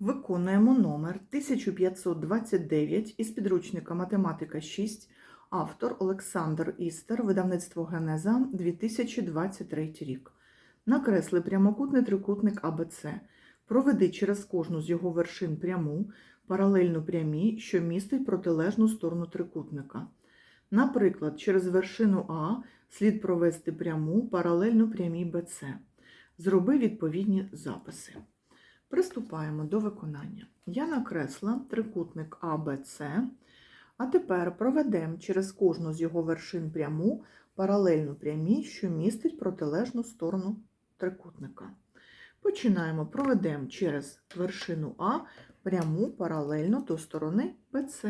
Виконуємо номер 1529 із підручника Математика 6, автор Олександр Істер, видавництво Генеза 2023 рік. Накресли прямокутний трикутник АБЦ. Проведи через кожну з його вершин пряму, паралельну прямій, що містить протилежну сторону трикутника. Наприклад, через вершину А слід провести пряму паралельну прямій БЦ. Зроби відповідні записи. Приступаємо до виконання. Я накресла трикутник АБЦ, а тепер проведемо через кожну з його вершин пряму паралельну прямій, що містить протилежну сторону трикутника. Починаємо, проведемо через вершину А пряму паралельно до сторони БЦ.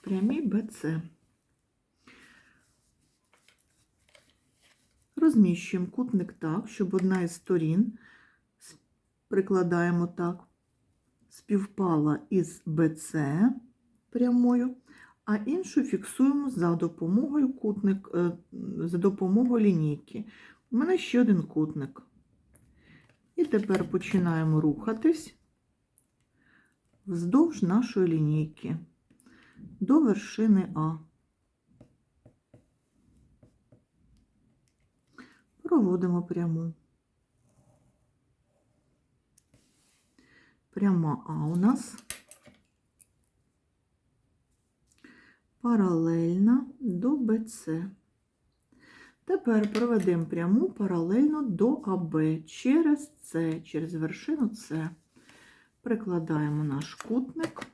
Прямі БЦ. Розміщуємо кутник так, щоб одна із сторін прикладаємо так, співпала із БЦ прямою, а іншу фіксуємо за допомогою кутник, е, за допомогою лінійки. У мене ще один кутник. І тепер починаємо рухатись вздовж нашої лінійки до вершини А. Проводимо пряму. Пряма А у нас паралельна до БЦ. Тепер проведемо пряму паралельно до АБ через С, через вершину С. Прикладаємо наш кутник.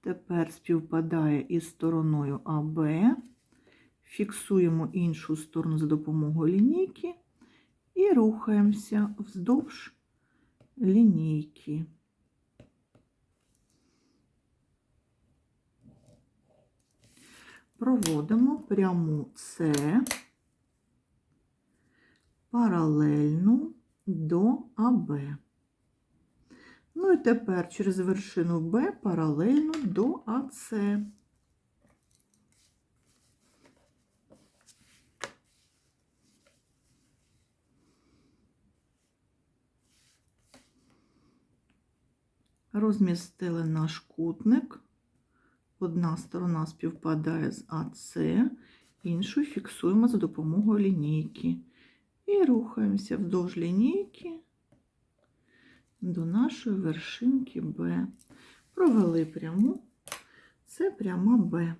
Тепер співпадає із стороною АБ. Фіксуємо іншу сторону за допомогою лінійки і рухаємося вздовж лінійки. Проводимо пряму С паралельну до АБ. Ну і тепер через вершину Б паралельно до АС. Розмістили наш кутник. Одна сторона співпадає з АС, іншу фіксуємо за допомогою лінійки. І рухаємося вздовж лінійки до нашої вершинки Б. Провели пряму, це пряма Б.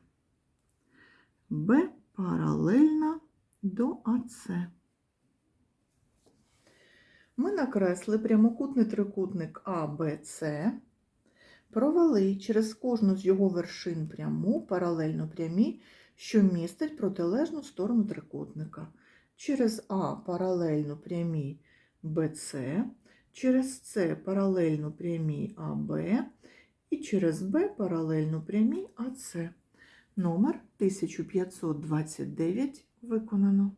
Б паралельна до АС. Ми накресли прямокутний трикутник АБЦ, провели через кожну з його вершин пряму паралельно прямі, що містить протилежну сторону трикутника. Через А паралельно прямій БЦ, через С паралельно прямій АБ і через Б паралельно прямій АЦ. Номер 1529 виконано.